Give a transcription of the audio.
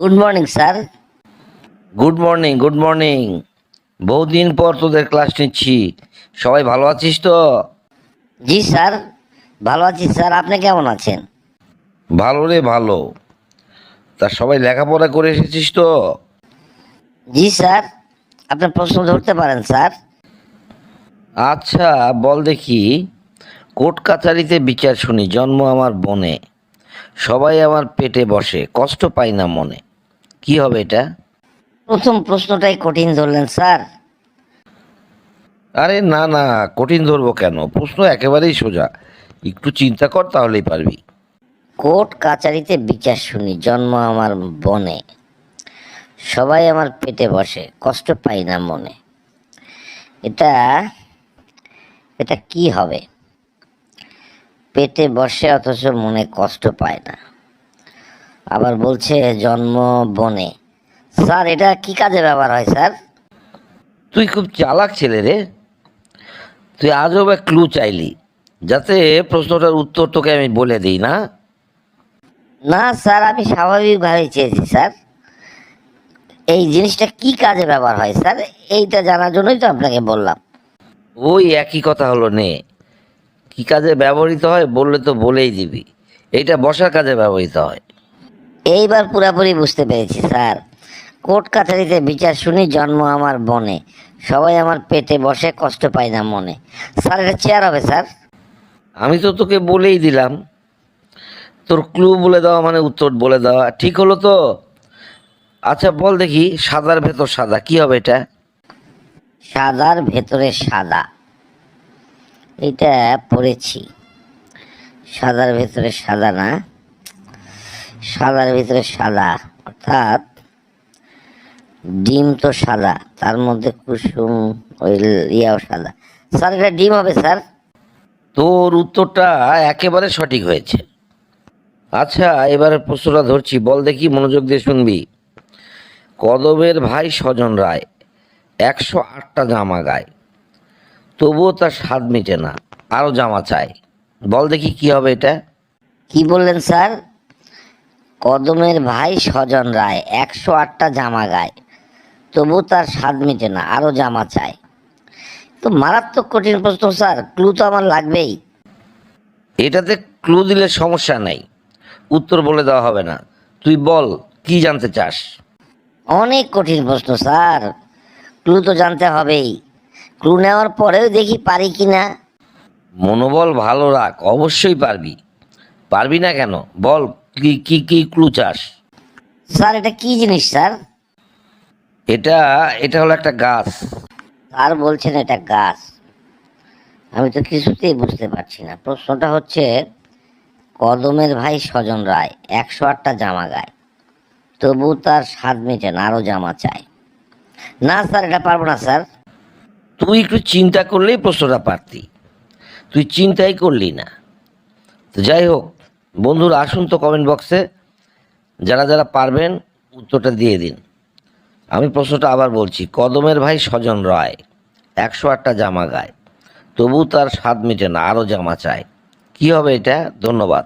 Good morning sir good morning good morning বহুদিন পর তোদের ক্লাস নিচ্ছি। সবাই ভালো আছিস তো? জি স্যার ভালো আছি স্যার আপনি কেমন আছেন? ভালো রে ভালো। তা সবাই লেখাপড়া করে এসেছিস তো? জি স্যার আপনি প্রশ্ন ধরতে পারেন স্যার আচ্ছা বল দেখি। কোর্ট কাছারিতে বিচার শুনি জন্ম আমার বনে। সবাই আমার পেটে বসে কষ্ট পাই না মনে। কি হবে এটা? প্রথম প্রশ্নটাই কঠিন ধরলেন স্যার। আরে না না কঠিন ধরবো কেন? প্রশ্ন একেবারেই সোজা। একটু চিন্তা কর তাহলেই পারবি। কোর্ট কাচারিতে বিচার শুনি জন্ম আমার বনে। সবাই আমার পেটে বসে কষ্ট পাই না মনে। এটা এটা কি হবে? পেটে বসে অথচ মনে কষ্ট পায় না। আবার বলছে জন্ম বনে। স্যার এটা কি কাজে ব্যবহার হয় স্যার? তুই খুব চালাক ছেলে রে। তুই আজও বা ক্লু চাইলি যাতে প্রশ্নটার উত্তর তোকে আমি বলে দিই না? না স্যার আমি স্বাভাবিকভাবে চেয়েছি স্যার। এই জিনিসটা কি কাজে ব্যবহার হয় স্যার? এইটা জানার জন্যই তো আপনাকে বললাম। ওই একই কথা হলো নে। কি কাজে ব্যবহৃত হয় বললে তো বলেই দিবি। এইটা বসার কাজে ব্যবহৃত হয়। এইবার পুরাপুরি বুঝতে পেরেছি স্যার। কোর্ট কাছারিতে বিচার শুনি জন্ম আমার বনে। সবাই আমার পেটে বসে কষ্ট পায় না মনে। স্যার এটা চেয়ার হবে স্যার। আমি তো তোকে বলেই দিলাম। তোর ক্লু বলে দেওয়া মানে উত্তর বলে দেওয়া। ঠিক হলো তো? আচ্ছা বল দেখি সাদার ভেতর সাদা কি হবে এটা? সাদার ভেতরে সাদা। এটা পড়েছি। সাদার ভেতরে সাদা না। সাদার ভিতরে সাদা অর্থাৎ ডিম তো সাদা তার মধ্যে কুসুম ওই ইয়াও সাদা। স্যার এটা ডিম হবে স্যার? তোর উত্তরটা একেবারে সঠিক হয়েছে। আচ্ছা এবারে প্রশ্নটা ধরছি বল দেখি মনোযোগ দিয়ে শুনবি। কদবের ভাই স্বজন রায় একশো আটটা জামা গায়। তবুও তার স্বাদ মিটে না আরও জামা চায়। বল দেখি কি হবে এটা। কি বললেন স্যার? কদমের ভাই স্বজন রায় একশো আটটা জামা গায়। তবু তার স্বাদ মিটে না আরও জামা চায়। তো মারাত্মক কঠিন প্রশ্ন স্যার ক্লু তো আমার লাগবেই। এটাতে ক্লু দিলে সমস্যা নেই উত্তর বলে দেওয়া হবে না। তুই বল কি জানতে চাস? অনেক কঠিন প্রশ্ন স্যার ক্লু তো জানতে হবেই। ক্লু নেওয়ার পরেও দেখি পারি কি না। মনোবল ভালো রাখ অবশ্যই পারবি। পারবি না কেন? বল কি কি কি ক্লু চাস? স্যার এটা কি জিনিস স্যার? এটা এটা হলো একটা গাছ। আর বলছেন এটা গাছ। আমি তো কিছুতেই বুঝতে পারছি না। প্রশ্নটা হচ্ছে কদমের ভাই স্বজন রায় একশো আটটা জামা গায়। তবু তার স্বাদ মেটে না আরও জামা চায়। না স্যার এটা পারব না স্যার। তুই একটু চিন্তা করলেই প্রশ্নটা পারতি। তুই চিন্তাই করলি না। তো যাই হোক বন্ধুরা, আসুন তো কমেন্ট বক্সে যারা যারা পারবেন, উত্তরটা দিয়ে দিন। আমি প্রশ্নটা আবার বলছি, কদমের ভাই স্বজন রায়, একশো আটটা জামা গায়, তবু তার স্বাদ মিটে না, আরও জামা চায়। কী হবে এটা? ধন্যবাদ।